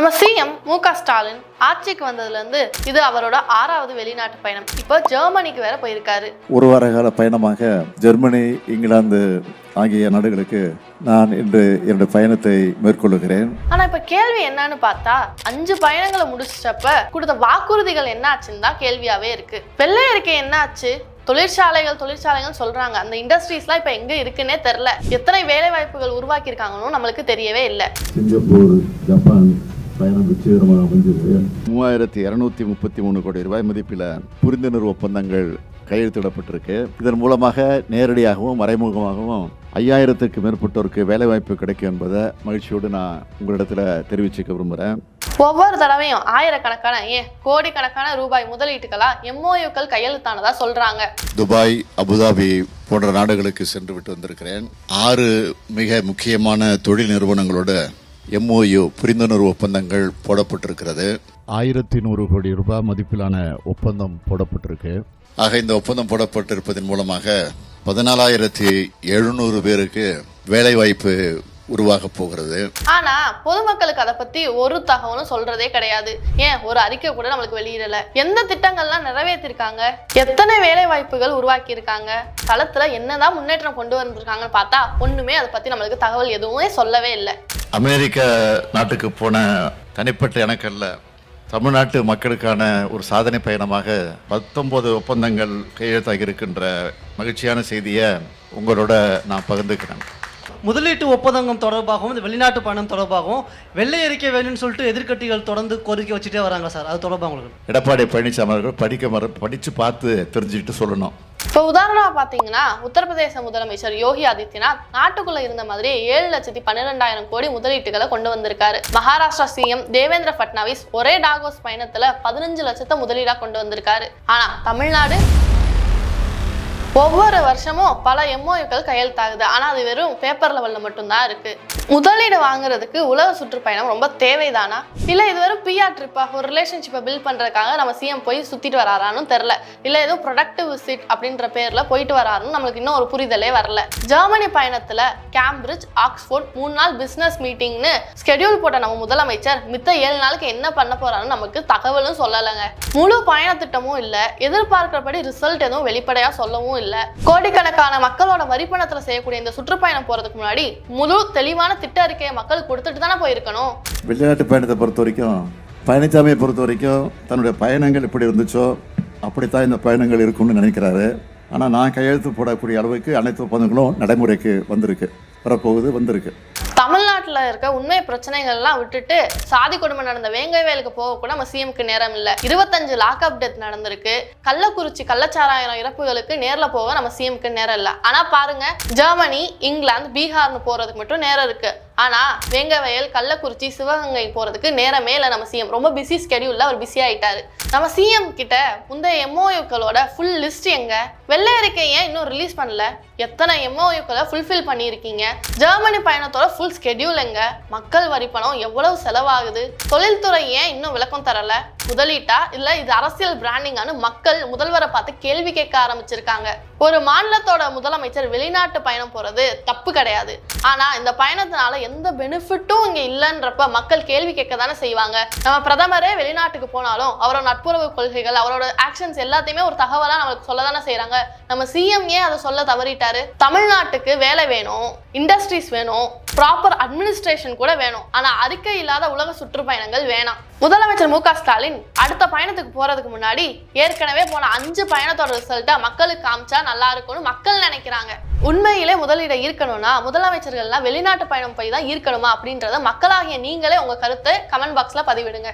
நம்ம சிஎம் மு க ஸ்டாலின் ஆட்சிக்கு வந்ததுலேருந்து இது அவரோட ஆறாவது வெளிநாட்டு பயணம். இப்போ ஜெர்மனிக்கு வேற போயிருக்காரு. ஒரு வார கால பயணமாக ஜெர்மனி இங்கிலாந்து ஆகிய நாடுகளுக்கு நான் இன்று என்னுடைய பயணத்தை மேற்கொள்ளுகிறேன். ஆனா இப்ப கேள்வி என்னன்னு பார்த்தா அஞ்சு பயணங்களை முடிச்சிட்டப்ப கொடுத்த வாக்குறுதிகள் என்ன ஆச்சுன்னு தான் கேள்வியாவே இருக்கு. வெள்ளை அறிக்கை என்ன ஆச்சு தொழிற்சாலைகள் தொழிற்சாலைகள் சொல்றாங்க. அந்த இண்டஸ்ட்ரீஸ்லாம் இப்ப எங்க இருக்குன்னே தெரியல. எத்தனை வேலை வாய்ப்புகள் உருவாக்கியிருக்காங்கன்னு நம்மளுக்கு தெரியவே இல்லை. சிங்கப்பூர் ஜப்பான் பயணம் வெற்றிகரமாக அமைஞ்சது. மூவாயிரத்தி இரநூத்தி முப்பத்தி மூணு கோடி ரூபாய் மதிப்பில் புரிந்துணர்வு ஒப்பந்தங்கள் கையெழுத்திடப்பட்டிருக்கு. இதன் மூலமாக நேரடியாகவும் மறைமுகமாகவும் ஐயாயிரத்துக்கு மேற்பட்டோருக்கு வேலைவாய்ப்பு கிடைக்கும் என்பதை மகிழ்ச்சியோடு நான் உங்களிடத்தில் தெரிவிச்சுக்க விரும்புகிறேன் ஒவ்வொரு தடவையும் ஆயிரக்கணக்கான ஏன் கோடிக்கணக்கான ரூபாய் முதலீட்டுகளா எம்ஓயுக்கள் கையெழுத்தானதா சொல்றாங்க. துபாய் அபுதாபி போன்ற நாடுகளுக்கு சென்று விட்டு வந்திருக்கிறேன். ஆறு மிக முக்கியமான தொழில் நிறுவனங்களோட எம்ஓயு புரிந்துணர்வு ஒப்பந்தங்கள் போடப்பட்டிருக்கிறது. ஆயிரத்தி நூறு கோடி ரூபாய் மதிப்பிலான ஒப்பந்தம் போடப்பட்டிருக்கு. ஆக இந்த ஒப்பந்தம் போடப்பட்டிருப்பதன் மூலமாக பதினாலாயிரத்தி எழுநூறு பேருக்கு வேலைவாய்ப்பு உருவாக போகிறது. ஆனா பொதுமக்களுக்கு அதை பத்தி ஒரு தகவலும் சொல்றதே கிடையாது. ஏன்? ஒரு அறிக்கை கூட நம்மளுக்கு வெளியிடல. எந்த திட்டங்கள்லாம் நிறைவேற்றிருக்காங்க? எத்தனை வேலை வாய்ப்புகள் உருவாக்கி இருக்காங்க களத்துல என்னதான் முன்னேற்றம் கொண்டு வந்திருக்காங்கன்னு பார்த்தா ஒண்ணுமே அதை பத்தி நம்மளுக்கு தகவல் எதுவுமே சொல்லவே இல்லை. அமெரிக்க நாட்டுக்கு போன தனிப்பட்ட எனக்கல்ல தமிழ்நாட்டு மக்களுக்கான ஒரு சாதனை பயணமாக பத்தொன்பது ஒப்பந்தங்கள் கையெழுத்தாகி இருக்கின்ற மகிழ்ச்சியான செய்தியை உங்களோட நான் பகிர்ந்துக்கிறேன். முதலீட்டு ஒப்பந்தம் தொடர்பாகவும் இந்த வெளிநாட்டு பயணம் தொடர்பாகவும் வெள்ளை அறிக்கை வேணும்னு சொல்லிட்டு எதிர்க்கட்சிகள் தொடர்ந்து கோரிக்கை வச்சுட்டே வராங்க சார். அது தொடர்பாக உங்களுக்கு? எடப்பாடி பழனிசாமி அவர்கள் படிக்க மற படித்து பார்த்து தெரிஞ்சுக்கிட்டு சொல்லணும். இப்போ உதாரணமா பாத்தீங்கன்னா உத்தரப்பிரதேச முதலமைச்சர் யோகி ஆதித்யநாத் நாட்டுக்குள்ள இருந்த மாதிரி ஏழு லட்சத்தி பன்னிரெண்டாயிரம் கோடி முதலீட்டுகளை கொண்டு வந்திருக்காரு. மகாராஷ்டிரா சிஎம் தேவேந்திர பட்னாவிஸ் ஒரே டாகோஸ் பயணத்துல பதினஞ்சு லட்சத்தை முதலீடா கொண்டு வந்திருக்காரு. ஆனா தமிழ்நாடு ஒவ்வொரு வருஷமும் பல எம்ஓயுக்கள் கையெழுத்தாகுது. ஆனால் அது வெறும் பேப்பர் லெவலில் மட்டும்தான் இருக்கு. முதலீடு வாங்குறதுக்கு உலக சுற்றுப்பயணம் ரொம்ப தேவைதானா? இல்லை இது வெறும் பிஆர் ட்ரிப்பா ஒரு ரிலேஷன்ஷிப்பை பில்ட் பண்ணுறதுக்காக நம்ம சிஎம் போய் சுற்றிட்டு வராரான்னு தெரில இல்லை ஏதோ ப்ரொடக்டிவ் விசிட் அப்படின்ற பேரில் போயிட்டு வராருன்னு நம்மளுக்கு இன்னும் ஒரு புரிதலே வரல. ஜெர்மனி பயணத்தில் கேம்பிரிட்ஜ் ஆக்ஸ்போர்ட் மூணு நாள் பிஸ்னஸ் மீட்டிங்னு ஸ்கெடியூல் போட்ட நம்ம முதலமைச்சர் மித்த ஏழு நாளுக்கு என்ன பண்ண போறாருன்னு நமக்கு தகவலும் சொல்லலைங்க. முழு பயண திட்டமும் இல்ல. எதிர்பார்க்கிறபடி ரிசல்ட் எதுவும் வெளிப்படையாக சொல்லவும் இல்லை. கோடிக்கணக்கான மக்களோட வரிப்பணத்துல செய்யக்கூடிய இந்த சுற்றுப்பயணம் போறதுக்கு முன்னாடி முழு தெளிவான திட்ட அறிக்கையை மக்களுக்கு கொடுத்துட்டு தானே போயிருக்கணும். வெளிநாட்டு பயணத்தை பொறுத்த வரைக்கும் பழனிசாமியை பொறுத்த வரைக்கும் தன்னுடைய பயணங்கள் எப்படி இருந்துச்சோ அப்படித்தான் இந்த பயணங்கள் இருக்கும்னு நினைக்கிறாரு. ஆனால் நான் கையெழுத்து போடக்கூடிய அளவுக்கு அனைத்து ஒப்பந்தங்களும் நடைமுறைக்கு வந்திருக்கு வரப்போகுது வந்திருக்கு. தமிழ்நாட்டில் இருக்க உண்மை பிரச்சனைகள்லாம் விட்டுட்டு சாதி கொடுமை நடந்த வேங்கை வேலுக்கு போக கூட நம்ம சிஎம்க்கு நேரம் இல்லை. இருபத்தஞ்சு லாக்அப் டெத் நடந்திருக்கு. கள்ளக்குறிச்சி கள்ளச்சாராயிரம் இறப்புகளுக்கு நேரில் போக நம்ம சிஎம்க்கு நேரம் இல்லை. ஆனால் பாருங்க ஜெர்மனி இங்கிலாந்து பீகார்னு போறதுக்கு மட்டும் நேரம் இருக்கு. ஆனா வேங்கவயல் கள்ளக்குறிச்சி சிவகங்கை போறதுக்கு நேரமே இல்லை நம்ம சிஎம் ரொம்ப பிஸி ஸ்கெடியூல்ல அவர் பிஸி ஆயிட்டாரு. நம்ம சிஎம் கிட்ட முந்தைய எம்ஓயுக்களோட ஃபுல் லிஸ்ட் எங்க? வெள்ளை அறிக்கை ஏன் இன்னும் ரிலீஸ் பண்ணல? எத்தனை எம்ஓயுக்களை ஃபுல்ஃபில் பண்ணியிருக்கீங்க? ஜெர்மனி பயணத்தோட ஃபுல் ஸ்கெடியூல் எங்க? மக்கள் வரி பணம் எவ்வளவு செலவாகுது? தொழில்துறை ஏன் இன்னும் விளக்கம் தரல? முதலீட்டா இல்ல இது அரசியல் பிராண்டிங்கானு மக்கள் முதல்வரை பார்த்து கேள்வி கேட்க ஆரம்பிச்சிருக்காங்க. ஒரு மாநிலத்தோட முதலமைச்சர் வெளிநாட்டு பயணம் போறது தப்பு கிடையாது. ஆனா இந்த பயணத்தினால எந்த பெனிஃபிட்டும் இங்க இல்லைன்றப்ப மக்கள் கேள்வி கேட்க தானே செய்வாங்க. நம்ம பிரதமரே வெளிநாட்டுக்கு போனாலும் அவரோட நட்புறவு கொள்கைகள் அவரோட ஆக்ஷன்ஸ் எல்லாத்தையுமே ஒரு தகவலா நம்மளுக்கு சொல்ல தானே செய்யறாங்க நம்ம சிஎம் ஏன் அதை சொல்ல தவறிட்டாரு. தமிழ்நாட்டுக்கு வேலை வேணும் இண்டஸ்ட்ரீஸ் வேணும் ப்ராப்பர் அட்மினிஸ்ட்ரேஷன் கூட வேணும். ஆனால் அறிக்கை இல்லாத உலக சுற்றுப்பயணங்கள் வேணாம். முதலமைச்சர் மு ஸ்டாலின் அடுத்த பயணத்துக்கு போறதுக்கு முன்னாடி ஏற்கனவே போன அஞ்சு பயணத்தோட ரிசல்ட்டை மக்களுக்கு காமிச்சா நல்லா இருக்கும்னு மக்கள் நினைக்கிறாங்க. உண்மையிலே முதலீட ஈர்க்கணும்னா முதலமைச்சர்கள்லாம் வெளிநாட்டு பயணம் போய் தான் ஈர்க்கணுமா அப்படின்றத மக்களாகிய நீங்களே உங்க கருத்தை கமெண்ட் பாக்ஸ்ல பதிவிடுங்க.